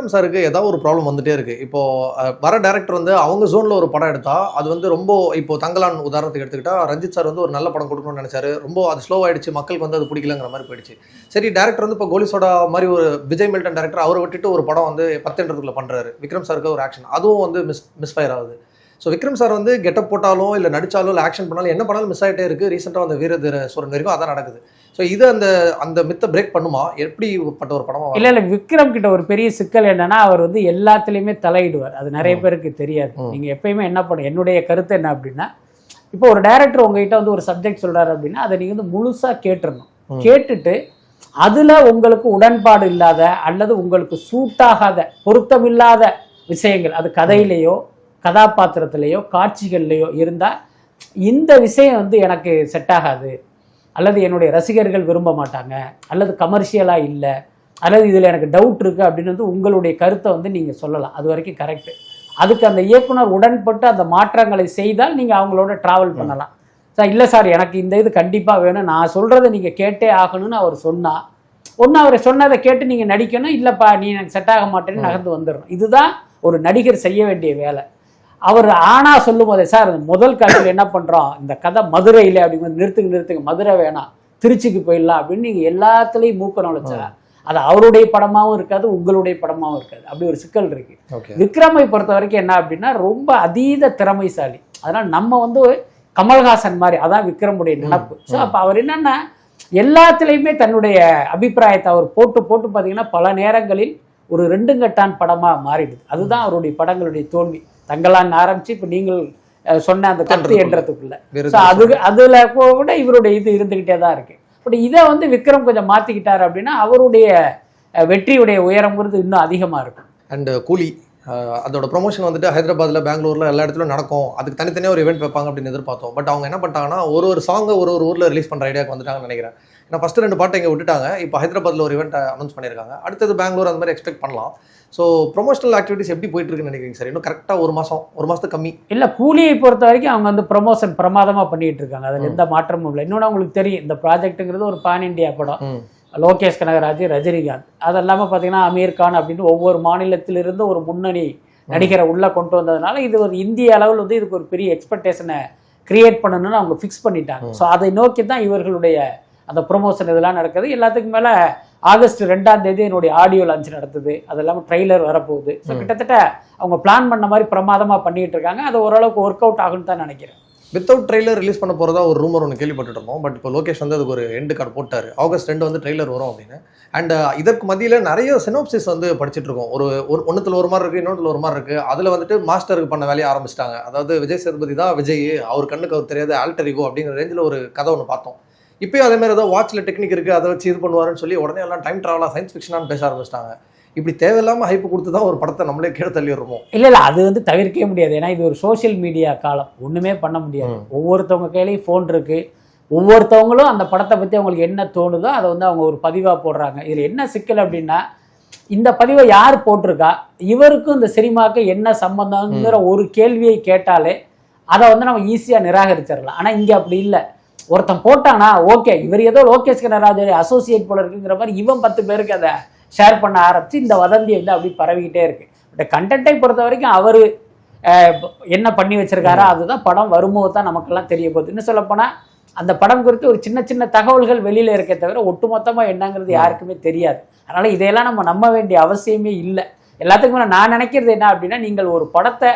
விக்ரம் சாருக்கு ஏதாவது ஒரு ப்ராப்ளம் வந்துட்டே இருக்கு. இப்போ வர டேரக்டர் வந்து அவங்க ஜோன்ல ஒரு படம் எடுத்தா அது வந்து ரொம்ப இப்போ தங்கலான் உதாரணத்துக்கு எடுத்துக்கிட்டா ரஞ்சித் சார் வந்து ஒரு நல்ல படம் கொடுக்கணும்னு நினைச்சாரு. ரொம்ப அது ஸ்லோ ஆயிடுச்சு மக்களுக்கு வந்து அது பிடிக்கலங்கிற மாதிரி போயிடுச்சு. சரி டேரக்டர் வந்து இப்போ கோலி சோடா மாதிரி ஒரு விஜய் மில்டன் டேரக்டர் அவரை விட்டுட்டு ஒரு படம் வந்து பத்துன்றதுக்குள்ள பண்றாரு. விக்ரம் சாருக்கு ஒரு ஆக்ஷன் அதுவும் வந்து மிஸ் மிஸ்ஃபயர் ஆகுது. ஸோ விக்ரம் சார் வந்து கெட்டப் போட்டாலும் இல்லை நடிச்சாலும் இல்லை ஆக்ஷன் பண்ணாலும் என்ன பண்ணாலும் மிஸ் ஆகிட்டே இருக்கு. ரீசெண்டாக அந்த வீரதீர சூரன் வரைக்கும் அதான் நடக்குது. ஸோ இது அந்த அந்த மித்தை பிரேக் பண்ணுமா எப்படிப்பட்ட ஒரு படமா இல்ல இல்ல விக்ரம் கிட்ட ஒரு பெரிய சிக்கல் என்னன்னா அவர் வந்து எல்லாத்துலயுமே தலையிடுவார் அது நிறைய. பேருக்கு தெரியாது ம். நீங்க எப்பயுமே என்ன பண்ண என்னுடைய கருத்து என்ன அப்படின்னா இப்போ ஒரு டைரக்டர் உங்ககிட்ட வந்து ஒரு சப்ஜெக்ட் சொல்றாரு அப்படின்னா அதை நீங்க வந்து முழுசா கேட்டுறணும் ம். கேட்டுட்டு அதுல உங்களுக்கு உடன்பாடு இல்லாத அல்லது உங்களுக்கு சூட்டாகாத பொருத்தமில்லாத விஷயங்கள் அது கதையிலேயோ கதாபாத்திரத்திலேயோ காட்சிகள்லையோ இருந்தா இந்த விஷயம் வந்து எனக்கு செட் ஆகாது அல்லது என்னுடைய ரசிகர்கள் விரும்ப மாட்டாங்க அல்லது கமர்ஷியலாக இல்லை அல்லது இதில் எனக்கு டவுட் இருக்குது அப்படின்னு வந்து உங்களுடைய கருத்தை வந்து நீங்கள் சொல்லலாம். அது வரைக்கும் கரெக்டு அதுக்கு அந்த இயக்குனர் உடன்பட்டு அந்த மாற்றங்களை செய்தால் நீங்கள் அவங்களோட ட்ராவல் பண்ணலாம். சார் இல்லை சார் எனக்கு இந்த இது கண்டிப்பாக வேணும். நான் சொல்கிறத நீங்கள் கேட்டே ஆகணும்னு அவர் சொன்னா ஒன்று அவர் சொன்னதை கேட்டு நீங்கள் நடிக்கணும். இல்லைப்பா நீ எனக்கு செட் ஆக மாட்டேன்னு. நகர்ந்து வந்துடணும். இதுதான் ஒரு நடிகர் செய்ய வேண்டிய வேலை. அவர் ஆனா சொல்லும் போதே சார் முதல் காட்சியில் என்ன பண்றோம்? இந்த கதை மதுரையில் அப்படிங்கிறது நிறுத்துங்க நிறுத்துங்க. மதுரை வேணாம். திருச்சிக்கு போயிடலாம். அப்படின்னு நீங்க எல்லாத்துலயும் மூக்க நுழைச்சா அது அவருடைய படமாவும் இருக்காது உங்களுடைய படமாவும் இருக்காது. அப்படி ஒரு சிக்கல் இருக்கு. விக்ரமை பொறுத்த வரைக்கும் என்ன அப்படின்னா ரொம்ப அதீத திறமைசாலி. அதனால நம்ம வந்து கமல்ஹாசன் மாதிரி அதான் விக்ரமுடைய நினப்பு ஸோ அப்போ அவர் என்னன்னா எல்லாத்துலேயுமே தன்னுடைய அபிப்பிராயத்தை அவர் போட்டு போட்டு பார்த்தீங்கன்னா பல நேரங்களில் ஒரு ரெண்டுங்கட்டான் படமாக மாறிடுது. அதுதான் அவருடைய படங்களுடைய தோல்வி. தங்களான் ஆரம்பிச்சு இப்போ நீங்கள் சொன்ன அந்த கத்து. என்றதுக்குள்ள. ஸோ அது அதுல கூட இவருடைய இது இருந்துகிட்டே தான் இருக்கு. பட் இதை வந்து விக்ரம் கொஞ்சம் மாத்திக்கிட்டாரு அப்படின்னா அவருடைய வெற்றியுடைய உயரங்கிறது இன்னும் அதிகமா இருக்கும். அண்ட் கூலி அதோட ப்ரொமோஷன் வந்துட்டு ஹைதராபாத்ல பெங்களூர்ல எல்லா இடத்துலயும் நடக்கும். அதுக்கு தனித்தனியாக ஒரு event வைப்பாங்க அப்படின்னு எதிர்பார்த்தோம். பட் அவங்க என்ன பண்ணிட்டாங்கன்னா ஒரு ஒரு சாங்கை ஒரு ஒரு ஊர்ல ரிலீஸ் பண்ற ஐடியாக்கு வந்துட்டாங்கன்னு நினைக்கிறேன். ஏன்னா ஃபர்ஸ்ட் ரெண்டு பாட்டை இங்க விட்டுட்டாங்க. இப்போ ஹைதராபாத்ல ஒரு event அனௌன்ஸ் பண்ணியிருக்காங்க. அடுத்தது பெங்களூர் அந்த மாதிரி எக்ஸ்பெக்ட் பண்ணலாம். ஸோ ப்ரொமோஷனல் ஆக்டிவிட்டிஸ் எப்படி போயிட்டு இருக்குன்னு நினைக்கிறீங்க சார் இன்னும் கரெக்டாக ஒரு மாசம் ஒரு மாசத்துக்கு கம்மி. இல்ல கூலியை பொறுத்த வரைக்கும் அவங்க வந்து ப்ரமோஷன் பிரமாதமா பண்ணிட்டு இருக்காங்க. அதுல. எந்த மாற்றமும் இல்லை. இன்னொன்று உங்களுக்கு தெரியும். இந்த ப்ராஜெக்ட்டுங்கிறது ஒரு பான் இண்டியா படம். லோகேஷ் கனகராஜ் ரஜினிகாந்த். அது இல்லாமல் பார்த்தீங்கன்னா அமீர் கான் அப்படின்னு ஒவ்வொரு மாநிலத்திலிருந்து ஒரு முன்னணி நடிகரை உள்ள கொண்டு வந்ததுனால இது ஒரு இந்திய அளவில் வந்து இதுக்கு ஒரு பெரிய எக்ஸ்பெக்டேஷனை கிரியேட் பண்ணணும்னு அவங்க ஃபிக்ஸ் பண்ணிட்டாங்க. ஸோ அதை நோக்கி தான் இவர்களுடைய அந்த ப்ரொமோஷன் இதெல்லாம் நடக்குது. எல்லாத்துக்கும் மேலே ஆகஸ்ட் ரெண்டாம் தேதி என்னுடைய ஆடியோ லான்ச் நடத்துது. அது இல்லாமல் ட்ரெய்லர் வரப்போகுது ஸோ. கிட்டத்தட்ட அவங்க பிளான் பண்ண மாதிரி பிரமாதமாக பண்ணிட்டு இருக்காங்க. அது ஓரளவுக்கு ஒர்க் அவுட் ஆகும்னு தான் நினைக்கிறேன். வித்தவுட் ட்ரெய்லர் ரிலீஸ் பண்ண போறதா ஒரு ரூமர் ஒன்று கேள்விப்பட்டு இருந்தோம். பட் இப்போ லோகேஷ் வந்து அதுக்கு ஒரு எண்டு கார்டு போட்டாரு. ஆகஸ்ட் ரெண்டு வந்து ட்ரெய்லர் வரும் அப்படின்னு. அண்ட் இதற்கு மத்தியில நிறைய சினோப்சிஸ் வந்து படிச்சிட்டு இருக்கோம். ஒரு ஒரு ஒன்றுத்துல ஒரு மாதிரி இருக்கு இன்னொன்றுல ஒரு மாதிரி இருக்கு. அதுல வந்துட்டு மாஸ்டருக்கு பண்ண வேலையை ஆரம்பிச்சிட்டாங்க. அதாவது விஜய் சேதுபதி தான் விஜய். அவர் கண்ணுக்கு அவர் தெரியாத ஆல்டரிகோ அப்படிங்கிற ரேஞ்சில் ஒரு கதை ஒன்று பார்த்தோம். இப்பயும் அதே மாதிரி ஏதோ வாட்ச்ல டெக்னிக் இருக்கு அதை வச்சு இது பண்ணுவாருன்னு சொல்லி உடனே எல்லாம் டைம் டிராவலா சயின்ஸ் ஃபிக்ஷனான்னு பேச ஆரம்பிச்சிட்டாங்க. இப்படி தேவையில்லாம ஹைப் கொடுத்து தான் ஒரு படத்தை நம்மளே கீழே தள்ளிடுறோம்? இல்லை இல்லை அது வந்து தவிர்க்கவே முடியாது. ஏன்னா இது ஒரு சோஷியல் மீடியா காலம். ஒன்றுமே பண்ண முடியாது. ஒவ்வொருத்தவங்க கையிலையும் ஃபோன் இருக்கு. ஒவ்வொருத்தவங்களும் அந்த படத்தை பற்றி அவங்களுக்கு என்ன தோணுதோ அதை வந்து அவங்க ஒரு பதிவாக போடுறாங்க. இதில் என்ன சிக்கல் அப்படின்னா இந்த பதிவை யார் போட்டிருக்கா? இவருக்கும் இந்த சினிமாவுக்கு என்ன சம்பந்தங்கிற ஒரு கேள்வியை கேட்டாலே அதை வந்து நம்ம ஈஸியாக நிராகரிச்சிடலாம். ஆனால் இங்கே அப்படி இல்லை. ஒருத்தன் போட்டானா ஓகே. இவர் ஏதோ லோகேஷ் கனராஜோட அசோசியேட் போல இருக்குங்கிற மாதிரி இவன் பத்து பேருக்கு அதை ஷேர் பண்ண ஆரம்பிச்சு இந்த வதந்தி வந்து அப்படி பரவிக்கிட்டே இருக்கு. பட் கண்டென்ட்டை பொறுத்த வரைக்கும் அவர் என்ன பண்ணி வச்சிருக்காரோ அதுதான் படம் வரும்போது தான் நமக்கெல்லாம் தெரிய போகுது. இன்னும் சொல்லப்போனால் அந்த படம் குறித்து ஒரு சின்ன சின்ன தகவல்கள் வெளியில் இருக்கே தவிர ஒட்டுமொத்தமாக என்னங்கிறது யாருக்குமே தெரியாது. அதனால் இதையெல்லாம் நம்ம நம்ப வேண்டிய அவசியமே இல்லை. எல்லாத்துக்கும் மேல நான் நினைக்கிறது என்ன அப்படின்னா நீங்கள் ஒரு படத்தை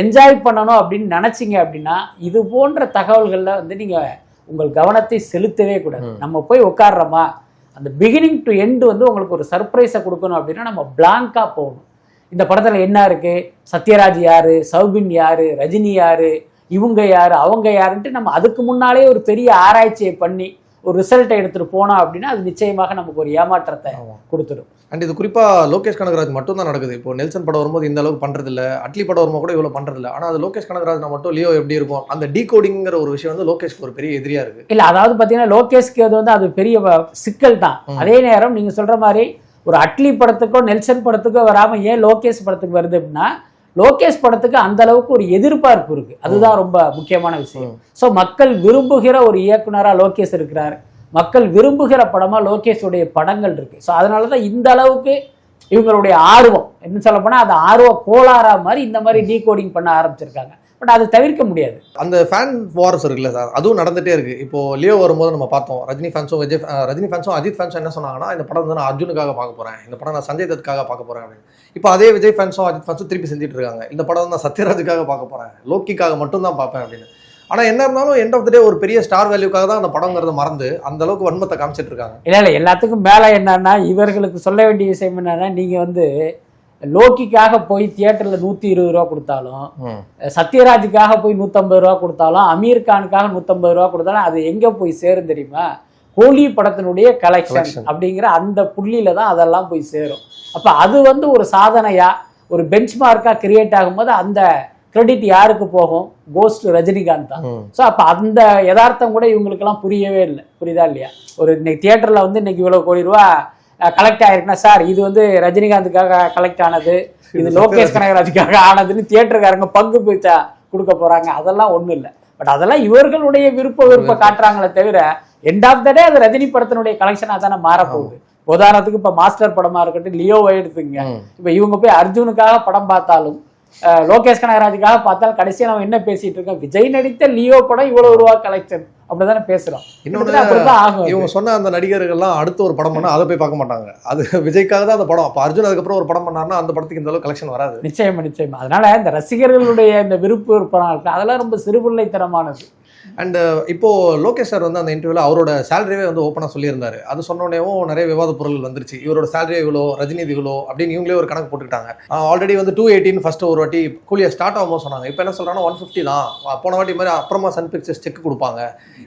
என்ஜாய் பண்ணணும் அப்படின்னு நினச்சிங்க அப்படின்னா இது போன்ற தகவல்களில் வந்து நீங்கள் உங்கள் கவனத்தை செலுத்தவே கூடாது. நம்ம போய் உட்கார்றோமா? அந்த பிகினிங் டு எண்ட் வந்து உங்களுக்கு ஒரு சர்ப்ரைஸை கொடுக்கணும் அப்படின்னா நம்ம பிளாங்காக போகணும். இந்த படத்தில் என்ன இருக்கு? சத்யராஜ் யாரு? சௌபின் யாரு? ரஜினி யாரு? இவங்க யாரு? அவங்க யாருன்ட்டு நம்ம அதுக்கு முன்னாலே ஒரு பெரிய ஆராய்ச்சியை பண்ணி ஒரு ரிசல்ட்டை எடுத்துட்டு போனோம் அப்படின்னா அது நிச்சயமாக நமக்கு ஒரு ஏமாற்றத்தை. கொடுத்துடும். அண்ட் இது குறிப்பா லோகேஷ் கனகராஜ் மட்டும் தான் நடக்குது. இப்போ நெல்சன் படம் வரும்போது இந்த அளவுக்கு பண்றது இல்ல அட்லி படம் வரும்போது கூட இவ்வளவு பண்றது இல்ல ஆனா அது லோகேஷ் கனகராஜ் மட்டும் லியோ எப்படி இருக்கும்? அந்த டீகோடிங்கிற ஒரு விஷயம் வந்து லோகேஷ்க்கு ஒரு பெரிய எதிரியா இருக்கு. இல்ல அதாவது பாத்தீங்கன்னா லோகேஷ்க்கு அது வந்து அது பெரிய சிக்கல் தான். அதே நேரம் நீங்க சொல்ற மாதிரி ஒரு அட்லி படத்துக்கோ நெல்சன் படத்துக்கோ வராம ஏன் லோகேஷ் படத்துக்கு வருது அப்படின்னா லோகேஷ் படத்துக்கு அந்த அளவுக்கு ஒரு எதிர்பார்ப்பு இருக்கு. அதுதான் ரொம்ப முக்கியமான விஷயம். ஸோ மக்கள் விரும்புகிற ஒரு இயக்குனரா லோகேஷ் இருக்கிறார். மக்கள் விரும்புகிற படமா லோகேஷுடைய படங்கள் இருக்கு. ஸோ அதனால தான் இந்த அளவுக்கு இவங்களுடைய ஆர்வம். என்ன சொல்ல போனா அது ஆர்வ கோளாறா மாதிரி இந்த மாதிரி டீகோடிங் பண்ண ஆரம்பிச்சிருக்காங்க. பட் அதை தவிர்க்க முடியாது. அந்த ஃபேன் வார்ஸ் இருக்குல்ல சார் அதுவும் நடந்துட்டே இருக்கு. இப்போ லியோ வரும்போது நம்ம பார்த்தோம் ரஜினி ஃபேன்ஸும் விஜய் ரஜினி ஃபேன்ஸும் அஜித் ஃபேன்ஸும் என்ன சொன்னாங்கன்னா இந்த படம் வந்து நான் அர்ஜுனுக்காக பார்க்க போறேன். இந்த படம் நான் சஞ்சய் தத்துக்காக பார்க்க போறேன் அப்படின்னு. இப்போ அதே விஜய் ஃபேன்ஸும் அஜித் ஃபேன்ஸும் திருப்பி செஞ்சுட்டு இருக்காங்க. இந்த படம் வந்து நான் சத்யராஜுக்காக பார்க்க போறேன். லோக்கிக்காக மட்டும் தான் பார்ப்பேன் அப்படின்னு. ஆனா என்ன இருந்தாலும் எண்ட் ஆஃப் த டே ஒரு பெரிய ஸ்டார் வேல்யூக்காக தான் அந்த படங்கிறத மறந்து அந்த அளவுக்கு வன்மத்தை காமிச்சிட்டு இருக்காங்க. இல்லை இல்லை எல்லாத்துக்கும் மேலே என்னன்னா இவர்களுக்கு சொல்ல வேண்டிய விஷயம் என்னன்னா நீங்கள் வந்து லோக்கிக்காக போய் தியேட்டரில் நூற்றி இருபது ரூபா கொடுத்தாலும் சத்யராஜுக்காக போய் நூற்றம்பது ரூபா கொடுத்தாலும் அமீர் கானுக்காக நூற்றம்பது ரூபா கொடுத்தாலும் அது எங்கே போய் சேரும் தெரியுமா? கோலி படத்தினுடைய கலெக்ஷன். அப்படிங்கிற அந்த புள்ளியில தான் அதெல்லாம் போய் சேரும். அப்போ அது வந்து ஒரு சாதனையா ஒரு பெஞ்ச் மார்க்காக கிரியேட் ஆகும்போது அந்த கிரெடிட் யாருக்கு போகும்? கோஸ்ட் ரஜினிகாந்த் தான். ஸோ அப்போ அந்த யதார்த்தம் கூட இவங்களுக்கெல்லாம் புரியவே இல்லை. புரியுதா இல்லையா? ஒரு இன்னைக்கு தியேட்டரில் வந்து இன்னைக்கு இவ்வளோ கோடி ரூபா கலெக்ட் ஆயிருக்குன்னா சார் இது வந்து ரஜினிகாந்துக்காக கலெக்ட் ஆனது இது லோகேஷ் கனகராஜுக்காக ஆனதுன்னு தியேட்டருக்காரங்க பங்கு பிரிச்சா கொடுக்க போறாங்க அதெல்லாம் ஒன்றும் இல்லை. பட் அதெல்லாம் இவர்களுடைய விருப்ப விருப்ப காட்டுறாங்களே தவிர எண்ட் ஆஃப் த டே அது ரஜினி படத்தினுடைய கலெக்ஷனாக தானே மாறப்போகுது. உதாரணத்துக்கு இப்போ மாஸ்டர் படமா இருக்கட்டும் லியோவை எடுத்துங்க. இப்போ இவங்க போய் அர்ஜுனுக்காக படம் பார்த்தாலும் லோகேஷ் கனகராஜுக்காக பார்த்தால் கடைசியா நம்ம என்ன பேசிட்டு இருக்கோம்? விஜய் நடித்த லியோ படம் இவ்வளவு ரூபா கலெக்ஷன் அப்படிதானே பேசுறோம். கிட்டத்தட்ட அப்படிதான் ஆகும். இவங்க சொன்ன அந்த நடிகர்கள்லாம் அடுத்து ஒரு படம் பண்ணா அதை போய் பார்க்க மாட்டாங்க. அது விஜய்க்காக தான் அந்த படம். அப்போ அர்ஜுன் அதுக்கப்புறம் ஒரு படம் பண்ணாருன்னா அந்த படத்துக்கு இந்த அளவுக்கு கலெக்ஷன் வராது. நிச்சயமா நிச்சயமா. அதனால இந்த ரசிகர்களுடைய இந்த விருப்ப விருப்பம் இருக்கு அதெல்லாம் ரொம்ப சிறுபிள்ளைத்தனமானது. அண்டு uh, இப்போது லோகேஷ் சார் வந்து அந்த இன்டர்வியூவில் அவரோட சேலரியே வந்து ஓப்பனாக சொல்லியிருந்தாரு. அது சொன்னோடனேவும் நிறைய விவாத பொருள் வந்துருச்சு. இவரோட சேலரி இவ்வளோ ரஜினி இவ்வளோ அப்படின்னு இவங்களே ஒரு கணக்கு போட்டுக்கிட்டாங்க. ஆல்ரெடி வந்து டூ எயிட்டின் ஃபஸ்ட்டு ஒரு வாட்டி கூலியை ஸ்டார்ட் ஆகும்போது சொன்னாங்க. இப்போ என்ன சொல்கிறாங்கன்னா ஒன் ஃபிஃப்டி தான். போன வாட்டி மாதிரி அப்புறமா சன் பிக்சர்ஸ் செக் கொடுப்பாங்க.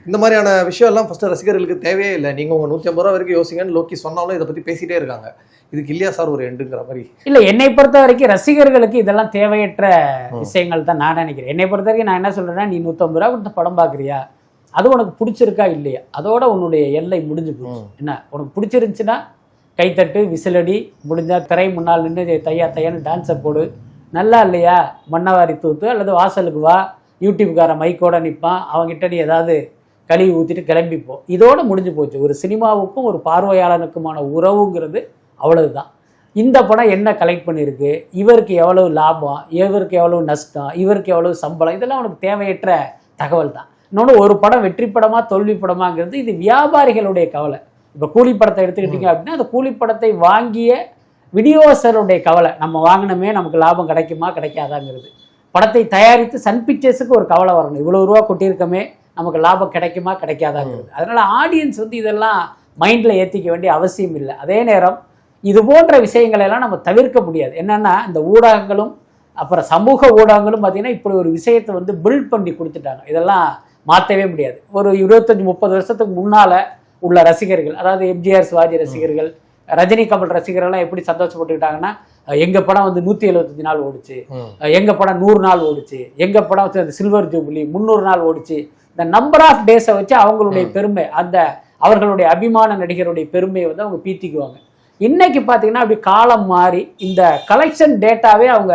இந்த மாதிரியான விஷயம் எல்லாம் ரசிகர்களுக்கு தேவையே இல்லை. நீங்கள் உங்கள் நூற்றி ஐம்பது ரூபா வரைக்கும் யோசிங்கன்னு லோக்கி சொன்னாலும் இதை பற்றி பேசிகிட்டே இருக்காங்க. இதுக்கு இல்லையா சார் ஒரு எண்டுங்கிற மாதிரி. இல்ல என்னை பொறுத்த வரைக்கும் ரசிகர்களுக்கு இதெல்லாம் தேவையற்ற விஷயங்கள் தான் நான் நினைக்கிறேன். என்னை பொறுத்த வரைக்கும் நான் என்ன சொல்றேன்னா நீ நூற்றம்பது ரூபா கொடுத்து படம் பார்க்குறியா அது உனக்கு பிடிச்சிருக்கா இல்லையா? அதோட உன்னுடைய எல்லை முடிஞ்சு போச்சு. என்ன? உனக்கு பிடிச்சிருந்துச்சுன்னா கைத்தட்டு விசிலடி முடிஞ்சா திரை முன்னால் நின்று தையா தையான்னு டான்ஸை போடு. நல்லா இல்லையா? மண்ணவாரி தூத்து அல்லது வாசலுக்கு வா. யூடியூப்கார மைக்கோட நிற்பான் அவங்ககிட்ட நீ ஏதாவது கழுவி ஊற்றிட்டு கிளம்பிப்போ. இதோட முடிஞ்சு போச்சு. ஒரு சினிமாவுக்கும் ஒரு பார்வையாளனுக்குமான உறவுங்கிறது அவ்வளவுதான். இந்த படம் என்ன கலெக்ட் பண்ணியிருக்கு இவருக்கு எவ்வளவு லாபம்? இவருக்கு எவ்வளவு நஷ்டம்? இவருக்கு எவ்வளவு சம்பளம்? இதெல்லாம் உனக்கு தேவையற்ற தகவல் தான் இன்னொன்று ஒரு படம் வெற்றி படமா தோல்வி படமாங்கிறது இது வியாபாரிகளுடைய கவலை. இப்போ கூலி படத்தை எடுத்துக்கிட்டீங்க அப்படின்னா அந்த கூலி படத்தை வாங்கிய விநியோகஸ்தருடைய கவலை. நம்ம வாங்கினமே நமக்கு லாபம் கிடைக்குமா கிடைக்காதாங்கிறது. படத்தை தயாரித்து சன் பிக்சர்ஸுக்கு ஒரு கவலை வரணும். இவ்வளோ ரூபா கொட்டியிருக்கமே நமக்கு லாபம் கிடைக்குமா கிடைக்காதாங்கிறது. அதனால ஆடியன்ஸ் வந்து இதெல்லாம் மைண்டில் ஏற்றிக்க வேண்டிய அவசியம் இல்லை. அதே நேரம் இது போன்ற விஷயங்களை எல்லாம் நம்ம தவிர்க்க முடியாது. என்னன்னா இந்த ஊடகங்களும் அப்புறம் சமூக ஊடகங்களும் பார்த்தீங்கன்னா இப்படி ஒரு விஷயத்தை வந்து பில்ட் பண்ணி கொடுத்துட்டாங்க. இதெல்லாம் மாற்றவே முடியாது. ஒரு இருபத்தஞ்சி முப்பது வருஷத்துக்கு முன்னால உள்ள ரசிகர்கள் அதாவது எம்ஜிஆர் சிவாஜி ரசிகர்கள் ரஜினி கமல் ரசிகர்கள்லாம் எப்படி சந்தோஷப்பட்டுக்கிட்டாங்கன்னா எங்க படம் வந்து நூற்றி எழுபத்தஞ்சு நாள் ஓடுச்சு. எங்க படம் நூறு நாள் ஓடுச்சு. எங்க படம் சில்வர் ஜூபிலி முந்நூறு நாள் ஓடுச்சு. இந்த நம்பர் ஆஃப் டேஸை வச்சு அவங்களுடைய பெருமை அந்த அவர்களுடைய அபிமான நடிகருடைய பெருமையை வந்து அவங்க பீத்திக்குவாங்க. இன்னைக்கு பார்த்தீங்கன்னா அப்படி காலம் மாறி இந்த கலெக்ஷன் டேட்டாவே அவங்க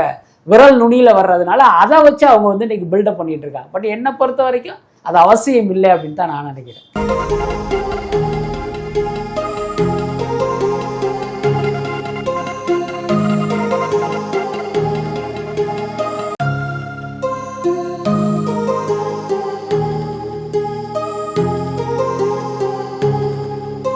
விரல் நுனியில் வர்றதுனால அதை வச்சு அவங்க வந்து இன்னைக்கு பில்டப் பண்ணிட்டு இருக்காங்க. பட் என்னை பொறுத்த வரைக்கும் அது அவசியம் இல்லை அப்படின்னு தான் நான் நினைக்கிறேன்.